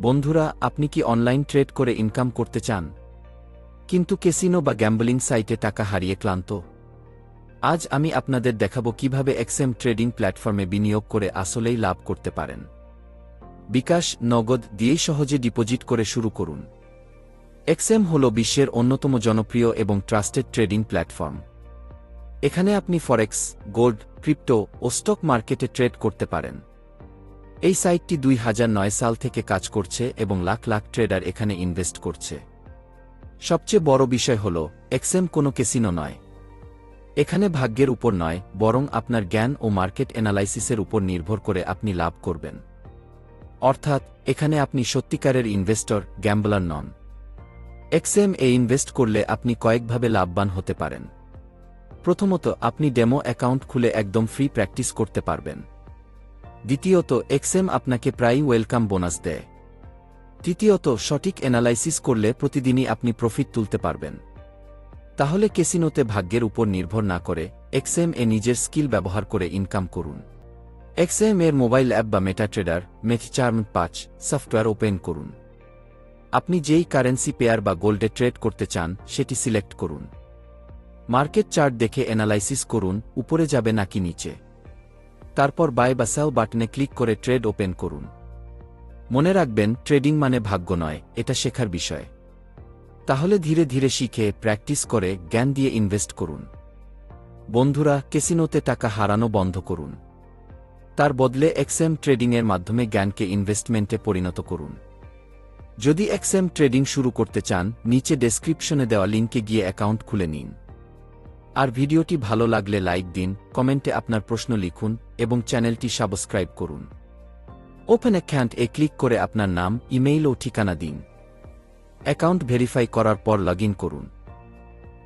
বন্ধুরা, আপনি কি অনলাইন ট্রেড করে ইনকাম করতে চান? কিন্তু কেসিনো বা গ্যাম্বলিং সাইটে টাকা হারিয়ে ক্লান্ত। আজ আমি আপনাদের দেখাবো কীভাবে এক্সএম ট্রেডিং প্ল্যাটফর্মে বিনিয়োগ করে আসলেই লাভ করতে পারেন। বিকাশ, নগদ দিয়েই সহজে ডিপোজিট করে শুরু করুন। এক্সএম হল বিশ্বের অন্যতম জনপ্রিয় এবং ট্রাস্টেড ট্রেডিং প্ল্যাটফর্ম। এখানে আপনি ফরেক্স, গোল্ড, ক্রিপ্টো ও স্টক মার্কেটে ট্রেড করতে পারেন। এই সাইটটি দুই হাজার নয় সাল থেকে কাজ করছে এবং লাখ লাখ ট্রেডার এখানে ইনভেস্ট করছে। সবচেয়ে বড় বিষয় হল, এক্সএম কোনো কেসিনো নয়। এখানে ভাগ্যের উপর নয়, বরং আপনার জ্ঞান ও মার্কেট অ্যানালাইসিসের উপর নির্ভর করে আপনি লাভ করবেন। অর্থাৎ, এখানে আপনি সত্যিকারের ইনভেস্টর, গ্যাম্বলার নন। এক্সএম এ ইনভেস্ট করলে আপনি কয়েকভাবে লাভবান হতে পারেন। প্রথমত, আপনি ডেমো অ্যাকাউন্ট খুলে একদম ফ্রি প্র্যাকটিস করতে পারবেন। দ্বিতীয়ত, এক্সএম আপনাকে প্রায়ই ওয়েলকাম বোনাস দেয়। তৃতীয়ত, সঠিক অ্যানালাইসিস করলে প্রতিদিনই আপনি প্রফিট তুলতে পারবেন। তাহলে কেসিনোতে ভাগ্যের উপর নির্ভর না করে, এক্সএম এ নিজের স্কিল ব্যবহার করে ইনকাম করুন। এক্সএম এর মোবাইল অ্যাপ বা মেটা ট্রেডার মেথচার্ম পাঁচ, সফটওয়্যার ওপেন করুন। আপনি যেই কারেন্সি পেয়ার বা গোল্ডে ট্রেড করতে চান, সেটি সিলেক্ট করুন। মার্কেট চার্ট দেখে অ্যানালাইসিস করুন, উপরে যাবে নাকি নিচে। তারপর বাই বা সেল বাটনে ক্লিক করে ট্রেড ওপেন করুন। মনে রাখবেন, ট্রেডিং মানে ভাগ্য নয়, এটা শেখার বিষয়। তাহলে ধীরে ধীরে শিখে, প্র্যাকটিস করে, জ্ঞান দিয়ে ইনভেস্ট করুন। বন্ধুরা কেসিনোতে টাকা হারানো বন্ধ করুন। তার বদলে এক্সএম ট্রেডিংয়ের মাধ্যমে জ্ঞানকে ইনভেস্টমেন্টে পরিণত করুন। যদি এক্সএম ট্রেডিং শুরু করতে চান, নিচে ডেসক্রিপশনে দেওয়া লিঙ্কে গিয়ে অ্যাকাউন্ট খুলে নিন। আর ভিডিওটি ভালো লাগলে লাইক দিন, কমেন্টে আপনার প্রশ্ন লিখুন, এবং চ্যানেলটি সাবস্ক্রাইব করুন। ওপেন অ্যাকাউন্ট এ ক্লিক করে আপনার নাম, ইমেইল ও ঠিকানা দিন। অ্যাকাউন্ট ভেরিফাই করার পর লগ করুন।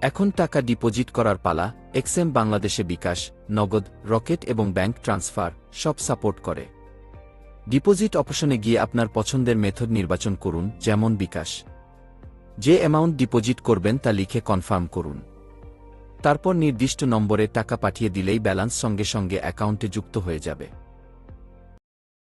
এখন টাকা ডিপোজিট করার পালা, এক্সএম বাংলাদেশে বিকাশ, নগদ, রকেট এবং ব্যাংক ট্রান্সফার, সব সাপোর্ট করে। ডিপোজিট অপশনে গিয়ে আপনার পছন্দের মেথড নির্বাচন করুন, যেমন বিকাশ। যে অ্যামাউন্ট ডিপোজিট করবেন তা লিখে কনফার্ম করুন। তারপর নির্দিষ্ট নম্বরে টাকা পাঠিয়ে দিলেই ব্যালান্স সঙ্গে সঙ্গে অ্যাকাউন্টে যুক্ত হয়ে যাবে।